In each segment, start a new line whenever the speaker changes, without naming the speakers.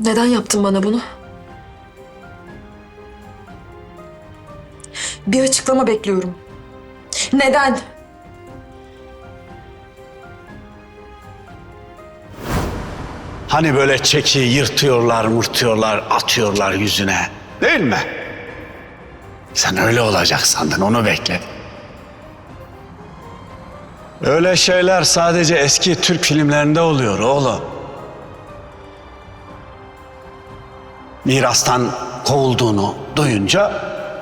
Neden yaptın bana bunu? Bir açıklama bekliyorum. Neden?
Hani böyle çeki yırtıyorlar, mırtıyorlar, atıyorlar yüzüne. Değil mi? Sen öyle olacak sandın, onu bekle. Öyle şeyler sadece eski Türk filmlerinde oluyor oğlum. Mirastan kovulduğunu duyunca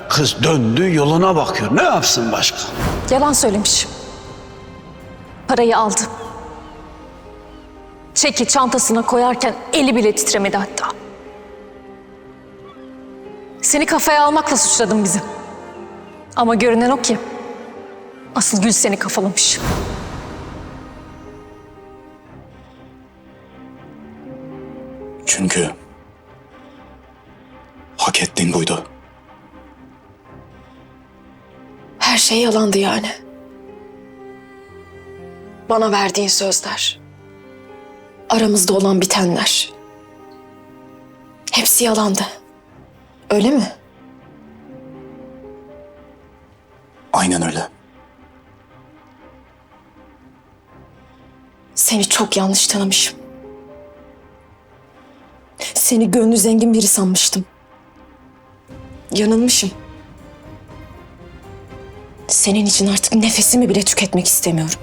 kız döndü yoluna bakıyor. Ne yapsın başka?
Yalan söylemiş. Parayı aldı. Çeki çantasına koyarken eli bile titremedi hatta. Seni kafaya almakla suçladın bizi. Ama görünen o ki asıl Gül seni kafalamış.
Çünkü hak ettiğin buydu.
Her şey yalandı yani. Bana verdiğin sözler. Aramızda olan bitenler. Hepsi yalandı. Öyle mi?
Aynen öyle.
Seni çok yanlış tanımışım. Seni gönlü zengin biri sanmıştım. Yanılmışım. Senin için artık nefesimi bile tüketmek istemiyorum.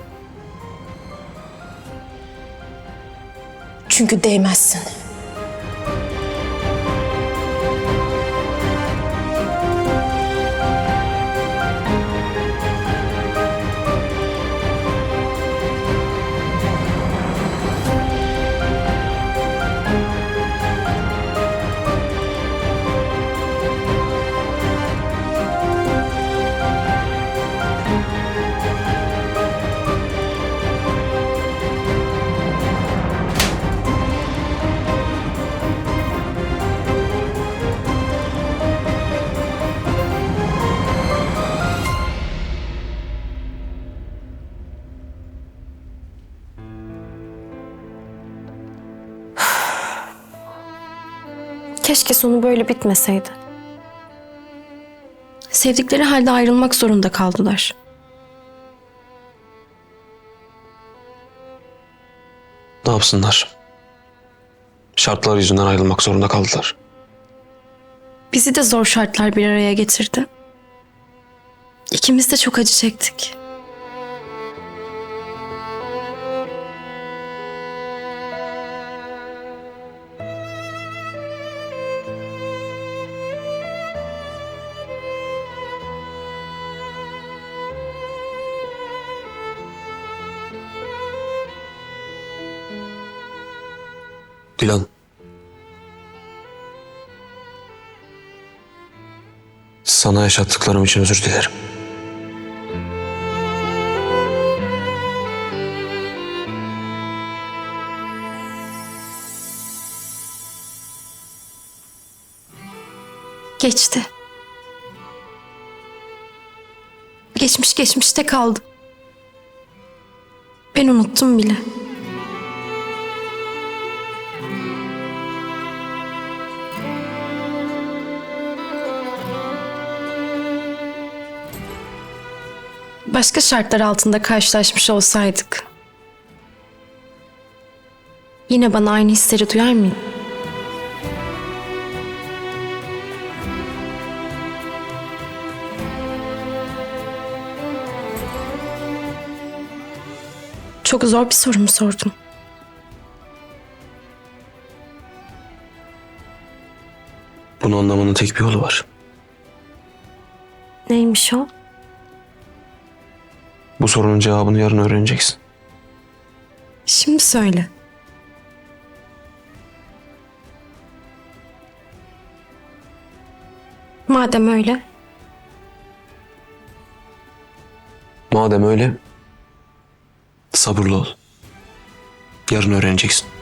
Çünkü değmezsin.
Keşke sonu böyle bitmeseydi. Sevdikleri halde ayrılmak zorunda kaldılar.
Ne yapsınlar? Şartlar yüzünden ayrılmak zorunda kaldılar.
Bizi de zor şartlar bir araya getirdi. İkimiz de çok acı çektik.
Dilan. Sana yaşattıklarım için özür dilerim.
Geçti. Geçmiş geçmişte kaldı. Ben unuttum bile. Başka şartlar altında karşılaşmış olsaydık yine bana aynı hisleri duyar mıydın? Çok zor bir soru mu sordum?
Bunu anlamanın tek bir yolu var.
Neymiş o?
Bu sorunun cevabını yarın öğreneceksin.
Şimdi söyle. Madem öyle,
Madem öyle, sabırlı ol. Yarın öğreneceksin.